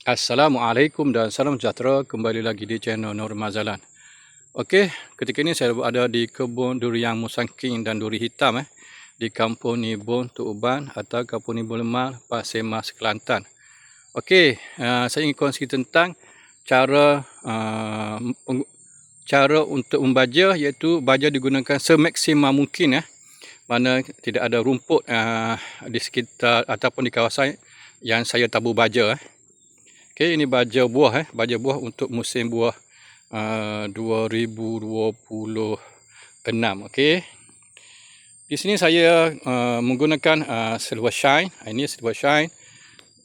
Assalamualaikum dan salam sejahtera kembali lagi di channel Nur Mazalan. Okey, ketika ini saya berada di kebun durian musangking dan duri hitam eh di Kampung Nibun Uban atau Kampung Nibun Lemah, Pasir Mas, Kelantan. Okey, uh, saya ingin kongsi tentang cara uh, cara untuk membaja iaitu baja digunakan semaksimal mungkin ya. Mana tidak ada rumput uh, di sekitar ataupun di kawasan yang saya tabur baja eh. Okey, ini baja buah eh, baja buah untuk musim buah uh, 2026. Okey. Di sini saya uh, menggunakan uh, silver shine. Ini silver shine.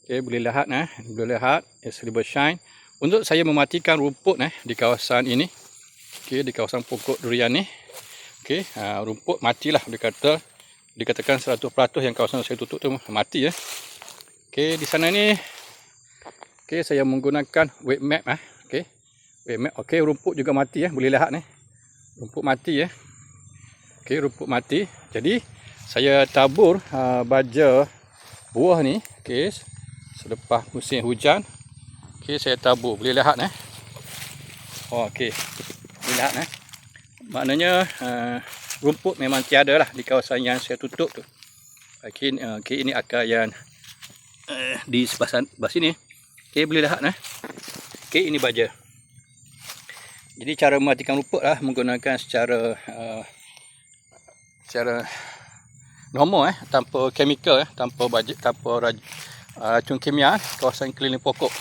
Okey, boleh lihat eh, boleh lihat ya, silver shine untuk saya mematikan rumput eh di kawasan ini. Okey, di kawasan pokok durian ni. Okey, uh, rumput matilah dikata dikatakan 100% yang kawasan saya tutup tu mati ya. Okey, di sana ni Okey, saya menggunakan weight map ah. Okey. Weight map. Okey, rumput juga mati ya. Boleh lihat ni. Rumput mati ya. Okey, rumput mati. Jadi, saya tabur uh, baja buah ni, okey, selepas musim hujan. Okey, saya tabur. Boleh lihat eh. Oh, okey. Boleh lihat eh. Maknanya uh, rumput memang tiada lah di kawasan yang saya tutup tu. Okey, uh, okay, ini akar yang uh, di sebelah, sebelah sini. Okey, boleh lihat eh. Okey, ini baja. Jadi cara mematikan rumput lah menggunakan secara uh, secara normal eh, tanpa chemical eh, tanpa baja, tanpa raj, uh, racun kimia kawasan keliling pokok.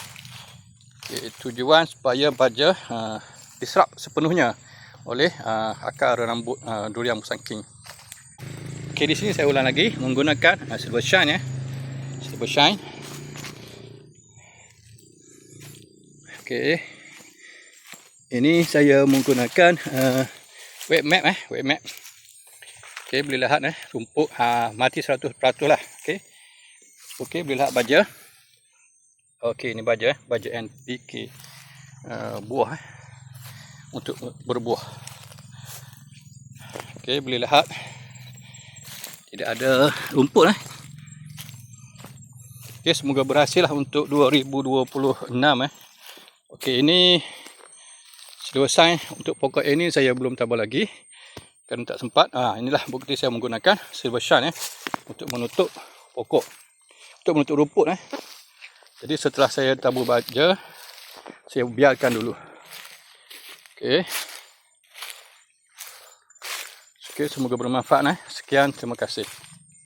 Okay, tujuan supaya baja uh, diserap sepenuhnya oleh uh, akar rambut uh, durian musangking. Okey, di sini saya ulang lagi menggunakan uh, silver shine eh. Silver shine Okey. Ini saya menggunakan uh, web map eh, web map. Okey, boleh lihat eh, rumput ha, mati 100% lah. Okey. Okey, boleh lihat baja. Okey, ini baja eh, baja NPK uh, buah eh, untuk berbuah. Okey, boleh lihat tidak ada rumput eh. Okey, semoga berhasil lah untuk 2026 eh. Okey, ini selesai untuk pokok ini saya belum tabur lagi kerana tak sempat. Ah, inilah bukti saya menggunakan silver shine eh untuk menutup pokok. Untuk menutup rumput eh. Jadi setelah saya tabur baja, saya biarkan dulu. Okey. Okey, semoga bermanfaat eh. Sekian, terima kasih.